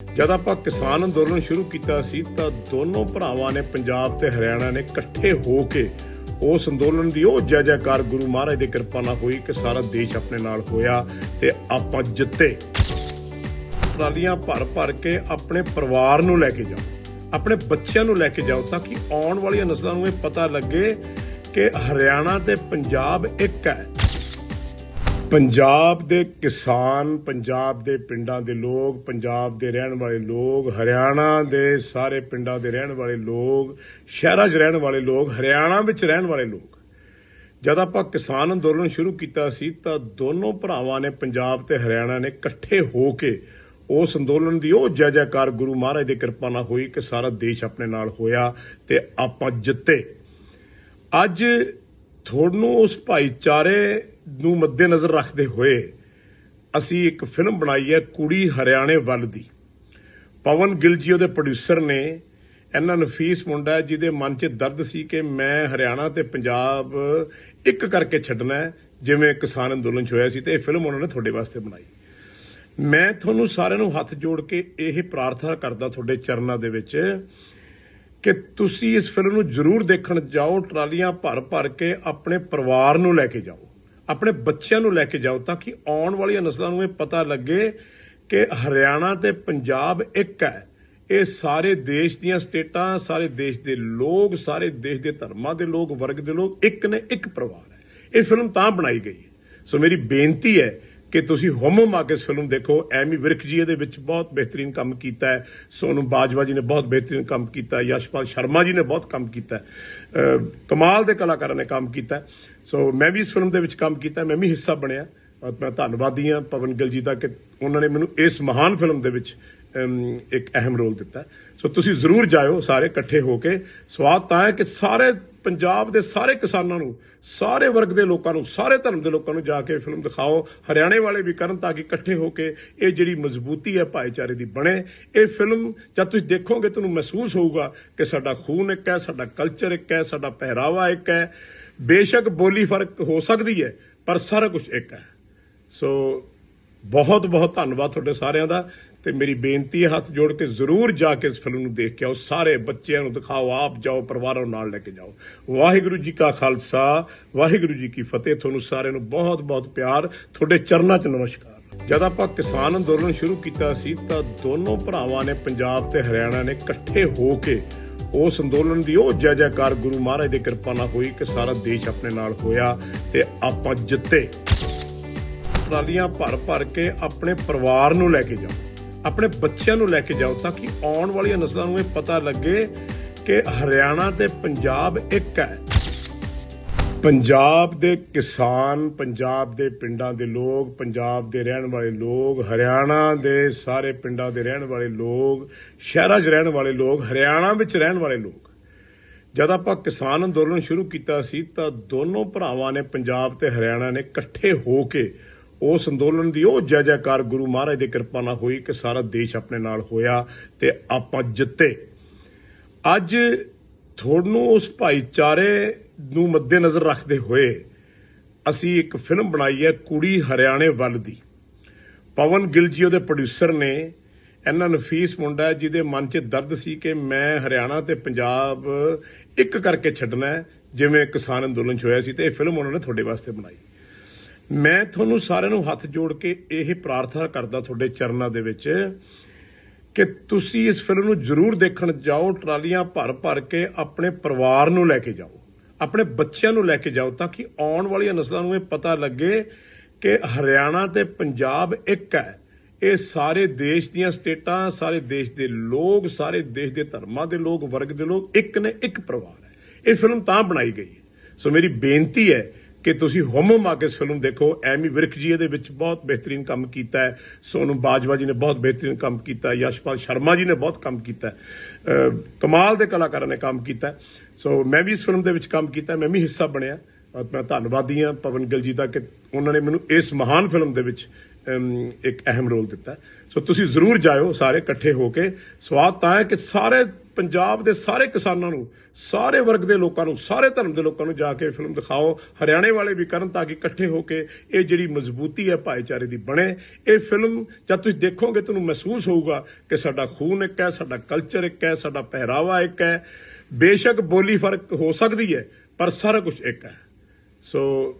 ਜਦ ਆਪਾਂ ਕਿਸਾਨ ਅੰਦੋਲਨ ਸ਼ੁਰੂ ਕੀਤਾ ਸੀ, ਤਾਂ ਦੋਨੋਂ ਭਰਾਵਾਂ ਨੇ ਪੰਜਾਬ ਤੇ ਹਰਿਆਣਾ ਨੇ ਇਕੱਠੇ ਹੋ ਕੇ ਉਸ ਅੰਦੋਲਨ ਦੀ ਉਹ ਜੈ ਜੈਕਾਰ ਗੁਰੂ ਮਹਾਰਾਜ ਦੀ ਕਿਰਪਾ ਨਾਲ ਹੋਈ ਕਿ ਸਾਰਾ ਦੇਸ਼ ਆਪਣੇ ਨਾਲ ਹੋਇਆ ਤੇ ਆਪਾਂ ਜਿੱਤੇ। ਟਰਾਲੀਆਂ ਭਰ ਭਰ ਕੇ ਆਪਣੇ ਪਰਿਵਾਰ ਨੂੰ ਲੈ ਕੇ ਜਾਓ, ਆਪਣੇ ਬੱਚਿਆਂ ਨੂੰ ਲੈ ਕੇ ਜਾਓ, ਤਾਂ ਕਿ ਆਉਣ ਵਾਲੀਆਂ ਨਸਲਾਂ ਨੂੰ ਇਹ ਪਤਾ ਲੱਗੇ ਕਿ ਹਰਿਆਣਾ ਤੇ ਪੰਜਾਬ ਇੱਕ ਹੈ। ਪੰਜਾਬ ਦੇ ਕਿਸਾਨ, ਪੰਜਾਬ ਦੇ ਪਿੰਡਾਂ ਦੇ ਲੋਕ, ਪੰਜਾਬ ਦੇ ਰਹਿਣ ਵਾਲੇ ਲੋਕ, ਹਰਿਆਣਾ ਦੇ ਸਾਰੇ ਪਿੰਡਾਂ ਦੇ ਰਹਿਣ ਵਾਲੇ ਲੋਕ, ਸ਼ਹਿਰਾਂ 'ਚ ਰਹਿਣ ਵਾਲੇ ਲੋਕ, ਹਰਿਆਣਾ ਵਿੱਚ ਰਹਿਣ ਵਾਲੇ ਲੋਕ। ਜਦ ਆਪਾਂ ਕਿਸਾਨ ਅੰਦੋਲਨ ਸ਼ੁਰੂ ਕੀਤਾ ਸੀ ਤਾਂ ਦੋਨੋਂ ਭਰਾਵਾਂ ਨੇ ਪੰਜਾਬ ਤੇ ਹਰਿਆਣਾ ਨੇ ਇਕੱਠੇ ਹੋ ਕੇ ਉਸ ਅੰਦੋਲਨ ਦੀ ਉਹ ਜੈ ਜੈਕਾਰ ਗੁਰੂ ਮਹਾਰਾਜ ਦੀ ਕਿਰਪਾ ਨਾਲ ਹੋਈ ਕਿ ਸਾਰਾ ਦੇਸ਼ ਆਪਣੇ ਨਾਲ ਹੋਇਆ ਤੇ ਆਪਾਂ ਜਿੱਤੇ। ਅੱਜ ਤੁਹਾਨੂੰ ਉਸ ਭਾਈਚਾਰੇ ਨੂੰ ਮੱਦੇਨਜ਼ਰ ਰੱਖਦੇ ਹੋਏ ਅਸੀਂ ਇੱਕ ਫਿਲਮ ਬਣਾਈ ਹੈ ਕੁੜੀ ਹਰਿਆਣੇ ਵੱਲ ਦੀ। ਪਵਨ ਗਿੱਲ ਜੀ ਉਹਦੇ ਪ੍ਰੋਡਿਊਸਰ ਨੇ, ਇੰਨਾ ਨਫੀਸ ਮੁੰਡਾ ਜਿਹਦੇ ਮਨ 'ਚ ਦਰਦ ਸੀ ਕਿ ਮੈਂ ਹਰਿਆਣਾ ਤੇ ਪੰਜਾਬ ਇੱਕ ਕਰਕੇ ਛੱਡਣਾ ਜਿਵੇਂ ਕਿਸਾਨ ਅੰਦੋਲਨ 'ਚ ਹੋਇਆ ਸੀ ਤੇ ਇਹ ਫਿਲਮ ਉਹਨਾਂ ਨੇ ਤੁਹਾਡੇ ਵਾਸਤੇ ਬਣਾਈ। ਮੈਂ ਤੁਹਾਨੂੰ ਸਾਰਿਆਂ ਨੂੰ ਹੱਥ ਜੋੜ ਕੇ ਇਹ ਪ੍ਰਾਰਥਨਾ ਕਰਦਾ ਤੁਹਾਡੇ ਚਰਨਾਂ ਦੇ ਵਿੱਚ ਕਿ ਤੁਸੀਂ ਇਸ ਫਿਲਮ ਨੂੰ ਜ਼ਰੂਰ ਦੇਖਣ ਜਾਓ, ਟਰਾਲੀਆਂ ਭਰ ਭਰ ਕੇ ਆਪਣੇ ਪਰਿਵਾਰ ਨੂੰ ਲੈ ਕੇ ਜਾਓ, ਆਪਣੇ ਬੱਚਿਆਂ ਨੂੰ ਲੈ ਕੇ ਜਾਓ, ਤਾਂ ਕਿ ਆਉਣ ਵਾਲੀਆਂ ਨਸਲਾਂ ਨੂੰ ਇਹ ਪਤਾ ਲੱਗੇ ਕਿ ਹਰਿਆਣਾ ਤੇ ਪੰਜਾਬ ਇੱਕ ਹੈ। ਇਹ ਸਾਰੇ ਦੇਸ਼ ਦੀਆਂ ਸਟੇਟਾਂ, ਸਾਰੇ ਦੇਸ਼ ਦੇ ਲੋਕ, ਸਾਰੇ ਦੇਸ਼ ਦੇ ਧਰਮਾਂ ਦੇ ਲੋਕ, ਵਰਗ ਦੇ ਲੋਕ ਇੱਕ ਨੇ ਇੱਕ ਪਰਿਵਾਰ ਹੈ। ਇਹ ਫਿਲਮ ਤਾਂ ਬਣਾਈ ਗਈ ਹੈ। ਸੋ ਮੇਰੀ ਬੇਨਤੀ ਹੈ ਕਿ ਤੁਸੀਂ ਹਮਮ ਆ ਕੇ ਫਿਲਮ ਦੇਖੋ, ਐਮੀ ਵਿਰਕ ਜੀ ਇਹਦੇ ਵਿੱਚ ਬਹੁਤ ਬਿਹਤਰੀਨ ਕੰਮ ਕੀਤਾ ਹੈ, ਸੋਨੂ ਬਾਜਵਾ ਜੀ ਨੇ ਬਹੁਤ ਬਿਹਤਰੀਨ ਕੰਮ ਕੀਤਾ ਯਸ਼ਪਾਲ ਸ਼ਰਮਾ ਜੀ ਨੇ ਬਹੁਤ ਕੰਮ ਕੀਤਾ ਕਮਾਲ ਦੇ ਕਲਾਕਾਰਾਂ ਨੇ ਕੰਮ ਕੀਤਾ ਸੋ ਮੈਂ ਵੀ ਇਸ ਫਿਲਮ ਦੇ ਵਿੱਚ ਕੰਮ ਕੀਤਾ ਮੈਂ ਵੀ ਹਿੱਸਾ ਬਣਿਆ ਔਰ ਮੈਂ ਧੰਨਵਾਦੀ ਹਾਂ ਪਵਨ ਗਿੱਲ ਜੀ ਦਾ ਕਿ ਉਹਨਾਂ ਨੇ ਮੈਨੂੰ ਇਸ ਮਹਾਨ ਫਿਲਮ ਦੇ ਵਿੱਚ ਇੱਕ ਅਹਿਮ ਰੋਲ ਦਿੱਤਾ ਸੋ ਤੁਸੀਂ ਜ਼ਰੂਰ ਜਾਇਓ ਸਾਰੇ ਇਕੱਠੇ ਹੋ ਕੇ। ਸਵਾਦ ਤਾਂ ਹੈ ਕਿ ਸਾਰੇ ਪੰਜਾਬ ਦੇ ਸਾਰੇ ਕਿਸਾਨਾਂ ਨੂੰ, ਸਾਰੇ ਵਰਗ ਦੇ ਲੋਕਾਂ ਨੂੰ, ਸਾਰੇ ਧਰਮ ਦੇ ਲੋਕਾਂ ਨੂੰ ਜਾ ਕੇ ਫਿਲਮ ਦਿਖਾਓ। ਹਰਿਆਣੇ ਵਾਲੇ ਵੀ ਕਰਨ ਤਾਂ ਕਿ ਇਕੱਠੇ ਹੋ ਕੇ ਇਹ ਜਿਹੜੀ ਮਜ਼ਬੂਤੀ ਹੈ ਭਾਈਚਾਰੇ ਦੀ ਬਣੇ। ਇਹ ਫਿਲਮ ਜਦ ਤੁਸੀਂ ਦੇਖੋਗੇ ਤੁਹਾਨੂੰ ਮਹਿਸੂਸ ਹੋਊਗਾ ਕਿ ਸਾਡਾ ਖੂਨ ਇੱਕ ਹੈ, ਸਾਡਾ ਕਲਚਰ ਇੱਕ ਹੈ, ਸਾਡਾ ਪਹਿਰਾਵਾ ਇੱਕ ਹੈ। ਬੇਸ਼ੱਕ ਬੋਲੀ ਫ਼ਰਕ ਹੋ ਸਕਦੀ ਹੈ, ਪਰ ਸਾਰਾ ਕੁਝ ਇੱਕ ਹੈ। ਸੋ ਬਹੁਤ ਬਹੁਤ ਧੰਨਵਾਦ ਤੁਹਾਡੇ ਸਾਰਿਆਂ ਦਾ। ਤੇ ਮੇਰੀ ਬੇਨਤੀ ਹੈ, ਹੱਥ ਜੋੜ ਕੇ ਜ਼ਰੂਰ ਜਾ ਕੇ ਇਸ ਫਿਲਮ ਨੂੰ ਦੇਖ ਕੇ ਆਓ। ਸਾਰੇ ਬੱਚਿਆਂ ਨੂੰ ਦਿਖਾਓ, ਆਪ ਜਾਓ, ਪਰਿਵਾਰਾਂ ਨਾਲ ਲੈ ਕੇ ਜਾਓ। ਵਾਹਿਗੁਰੂ ਜੀ ਕਾ ਖਾਲਸਾ, ਵਾਹਿਗੁਰੂ ਜੀ ਕੀ ਫਤਿਹ। ਤੁਹਾਨੂੰ ਸਾਰਿਆਂ ਨੂੰ ਬਹੁਤ ਬਹੁਤ ਪਿਆਰ। ਤੁਹਾਡੇ ਚਰਨਾਂ 'ਚ ਨਮਸਕਾਰ। ਜਦ ਆਪਾਂ ਕਿਸਾਨ ਅੰਦੋਲਨ ਸ਼ੁਰੂ ਕੀਤਾ ਸੀ, ਤਾਂ ਦੋਨੋਂ ਭਰਾਵਾਂ ਨੇ ਪੰਜਾਬ ਤੇ ਹਰਿਆਣਾ ਨੇ ਇਕੱਠੇ ਹੋ ਕੇ ਉਸ ਅੰਦੋਲਨ ਦੀ ਉਹ ਜੈ ਜੈਕਾਰ ਗੁਰੂ ਮਹਾਰਾਜ ਦੀ ਕਿਰਪਾ ਨਾਲ ਹੋਈ ਕਿ ਸਾਰਾ ਦੇਸ਼ ਆਪਣੇ ਨਾਲ ਹੋਇਆ ਤੇ ਆਪਾਂ ਜਿੱਤੇ। ਟਰਾਲੀਆਂ ਭਰ ਭਰ ਕੇ ਆਪਣੇ ਪਰਿਵਾਰ ਨੂੰ ਲੈ ਕੇ ਜਾਓ। ਆਪਣੇ ਬੱਚਿਆਂ ਨੂੰ ਲੈ ਕੇ ਜਾਓ ਤਾਂ ਕਿ ਆਉਣ ਵਾਲੀਆਂ ਨਸਲਾਂ ਨੂੰ ਇਹ ਪਤਾ ਲੱਗੇ ਕਿ ਹਰਿਆਣਾ ਤੇ ਪੰਜਾਬ ਇੱਕ ਹੈ। ਪੰਜਾਬ ਦੇ ਕਿਸਾਨ, ਪੰਜਾਬ ਦੇ ਪਿੰਡਾਂ ਦੇ ਲੋਕ, ਪੰਜਾਬ ਦੇ ਰਹਿਣ ਵਾਲੇ ਲੋਕ, ਹਰਿਆਣਾ ਦੇ ਸਾਰੇ ਪਿੰਡਾਂ ਦੇ ਰਹਿਣ ਵਾਲੇ ਲੋਕ, ਸ਼ਹਿਰਾਂ 'ਚ ਰਹਿਣ ਵਾਲੇ ਲੋਕ, ਹਰਿਆਣਾ ਵਿੱਚ ਰਹਿਣ ਵਾਲੇ ਲੋਕ। ਜਦ ਆਪਾਂ ਕਿਸਾਨ ਅੰਦੋਲਨ ਸ਼ੁਰੂ ਕੀਤਾ ਸੀ ਤਾਂ ਦੋਨੋਂ ਭਰਾਵਾਂ ਨੇ ਪੰਜਾਬ ਤੇ ਹਰਿਆਣਾ ਨੇ ਇਕੱਠੇ ਹੋ ਕੇ ਉਸ ਅੰਦੋਲਨ ਦੀ ਉਹ ਜੈ ਜੈਕਾਰ ਗੁਰੂ ਮਹਾਰਾਜ ਦੀ ਕਿਰਪਾ ਨਾਲ ਹੋਈ ਕਿ ਸਾਰਾ ਦੇਸ਼ ਆਪਣੇ ਨਾਲ ਹੋਇਆ ਤੇ ਆਪਾਂ ਜਿੱਤੇ। ਅੱਜ ਤੁਹਾਨੂੰ ਉਸ ਭਾਈਚਾਰੇ ਨੂੰ ਮੱਦੇਨਜ਼ਰ ਰੱਖਦੇ ਹੋਏ ਅਸੀਂ ਇੱਕ ਫਿਲਮ ਬਣਾਈ ਹੈ ਕੁੜੀ ਹਰਿਆਣੇ ਵੱਲ ਦੀ। ਪਵਨ ਗਿੱਲ ਜੀ ਉਹਦੇ ਪ੍ਰੋਡਿਊਸਰ ਨੇ, ਇੰਨਾ ਨਫੀਸ ਮੁੰਡਾ ਜਿਹਦੇ ਮਨ 'ਚ ਦਰਦ ਸੀ ਕਿ ਮੈਂ ਹਰਿਆਣਾ ਤੇ ਪੰਜਾਬ ਇੱਕ ਕਰਕੇ ਛੱਡਣਾ ਜਿਵੇਂ ਕਿਸਾਨ ਅੰਦੋਲਨ 'ਚ ਹੋਇਆ ਸੀ ਤੇ ਇਹ ਫਿਲਮ ਉਹਨਾਂ ਨੇ ਤੁਹਾਡੇ ਵਾਸਤੇ ਬਣਾਈ। ਮੈਂ ਤੁਹਾਨੂੰ ਸਾਰਿਆਂ ਨੂੰ ਹੱਥ ਜੋੜ ਕੇ ਇਹ ਪ੍ਰਾਰਥਨਾ ਕਰਦਾ ਤੁਹਾਡੇ ਚਰਨਾਂ ਦੇ ਵਿੱਚ ਕਿ ਤੁਸੀਂ ਇਸ ਫਿਲਮ ਨੂੰ ਜ਼ਰੂਰ ਦੇਖਣ ਜਾਓ, ਟਰਾਲੀਆਂ ਭਰ ਭਰ ਕੇ ਆਪਣੇ ਪਰਿਵਾਰ ਨੂੰ ਲੈ ਕੇ ਜਾਓ, ਆਪਣੇ ਬੱਚਿਆਂ ਨੂੰ ਲੈ ਕੇ ਜਾਓ ਤਾਂ ਕਿ ਆਉਣ ਵਾਲੀਆਂ ਨਸਲਾਂ ਨੂੰ ਇਹ ਪਤਾ ਲੱਗੇ ਕਿ ਹਰਿਆਣਾ ਤੇ ਪੰਜਾਬ ਇੱਕ ਹੈ। ਇਹ ਸਾਰੇ ਦੇਸ਼ ਦੀਆਂ ਸਟੇਟਾਂ, ਸਾਰੇ ਦੇਸ਼ ਦੇ ਲੋਕ, ਸਾਰੇ ਦੇਸ਼ ਦੇ ਧਰਮਾਂ ਦੇ ਲੋਕ, ਵਰਗ ਦੇ ਲੋਕ ਇੱਕ ਨੇ ਇੱਕ ਪਰਿਵਾਰ ਹੈ। ਇਹ ਫਿਲਮ ਤਾਂ ਬਣਾਈ ਗਈ ਸੋ ਮੇਰੀ ਬੇਨਤੀ ਹੈ ਕਿ ਤੁਸੀਂ ਹਮਮ ਆ ਕੇ ਫਿਲਮ ਦੇਖੋ, ਐਮੀ ਵਿਰਕ ਜੀ ਇਹਦੇ ਵਿੱਚ ਬਹੁਤ ਬਿਹਤਰੀਨ ਕੰਮ ਕੀਤਾ ਹੈ, ਸੋਨੂ ਬਾਜਵਾ ਜੀ ਨੇ ਬਹੁਤ ਬਿਹਤਰੀਨ ਕੰਮ ਕੀਤਾ ਯਸ਼ਪਾਲ ਸ਼ਰਮਾ ਜੀ ਨੇ ਬਹੁਤ ਕੰਮ ਕੀਤਾ ਕਮਾਲ ਦੇ ਕਲਾਕਾਰਾਂ ਨੇ ਕੰਮ ਕੀਤਾ ਸੋ ਮੈਂ ਵੀ ਇਸ ਫਿਲਮ ਦੇ ਵਿੱਚ ਕੰਮ ਕੀਤਾ ਮੈਂ ਵੀ ਹਿੱਸਾ ਬਣਿਆ ਮੈਂ ਧੰਨਵਾਦੀ ਹਾਂ ਪਵਨ ਗਿੱਲ ਜੀ ਦਾ ਕਿ ਉਹਨਾਂ ਨੇ ਮੈਨੂੰ ਇਸ ਮਹਾਨ ਫਿਲਮ ਦੇ ਵਿੱਚ ਇੱਕ ਅਹਿਮ ਰੋਲ ਦਿੱਤਾ। ਸੋ ਤੁਸੀਂ ਜ਼ਰੂਰ ਜਾਇਓ ਸਾਰੇ ਇਕੱਠੇ ਹੋ ਕੇ। ਸਵਾਦ ਤਾਂ ਹੈ ਕਿ ਸਾਰੇ ਪੰਜਾਬ ਦੇ ਸਾਰੇ ਕਿਸਾਨਾਂ ਨੂੰ, ਸਾਰੇ ਵਰਗ ਦੇ ਲੋਕਾਂ ਨੂੰ, ਸਾਰੇ ਧਰਮ ਦੇ ਲੋਕਾਂ ਨੂੰ ਜਾ ਕੇ ਫਿਲਮ ਦਿਖਾਓ। ਹਰਿਆਣੇ ਵਾਲੇ ਵੀ ਕਰਨ ਤਾਂ ਕਿ ਇਕੱਠੇ ਹੋ ਕੇ ਇਹ ਜਿਹੜੀ ਮਜ਼ਬੂਤੀ ਹੈ ਭਾਈਚਾਰੇ ਦੀ ਬਣੇ। ਇਹ ਫਿਲਮ ਜਦ ਤੁਸੀਂ ਦੇਖੋਗੇ ਤੁਹਾਨੂੰ ਮਹਿਸੂਸ ਹੋਊਗਾ ਕਿ ਸਾਡਾ ਖੂਨ ਇੱਕ ਹੈ, ਸਾਡਾ ਕਲਚਰ ਇੱਕ ਹੈ, ਸਾਡਾ ਪਹਿਰਾਵਾ ਇੱਕ ਹੈ। ਬੇਸ਼ੱਕ ਬੋਲੀ ਫ਼ਰਕ ਹੋ ਸਕਦੀ ਹੈ, ਪਰ ਸਾਰਾ ਕੁਝ ਇੱਕ ਹੈ। ਸੋ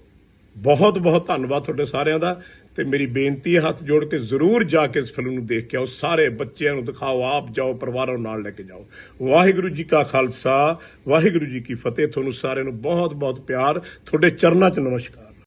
ਬਹੁਤ ਬਹੁਤ ਧੰਨਵਾਦ ਤੁਹਾਡੇ ਸਾਰਿਆਂ ਦਾ ਤੇ ਮੇਰੀ ਬੇਨਤੀ ਹੈ ਹੱਥ ਜੋੜ ਕੇ ਜ਼ਰੂਰ ਜਾ ਕੇ ਇਸ ਫਿਲਮ ਨੂੰ ਦੇਖ ਕੇ ਆਓ। ਸਾਰੇ ਬੱਚਿਆਂ ਨੂੰ ਦਿਖਾਓ, ਆਪ ਜਾਓ, ਪਰਿਵਾਰਾਂ ਨੂੰ ਨਾਲ ਲੈ ਕੇ ਜਾਓ। ਵਾਹਿਗੁਰੂ ਜੀ ਕਾ ਖਾਲਸਾ, ਵਾਹਿਗੁਰੂ ਜੀ ਕੀ ਫਤਿਹ। ਤੁਹਾਨੂੰ ਸਾਰਿਆਂ ਨੂੰ ਬਹੁਤ ਬਹੁਤ ਪਿਆਰ। ਤੁਹਾਡੇ ਚਰਨਾਂ 'ਚ ਨਮਸਕਾਰ।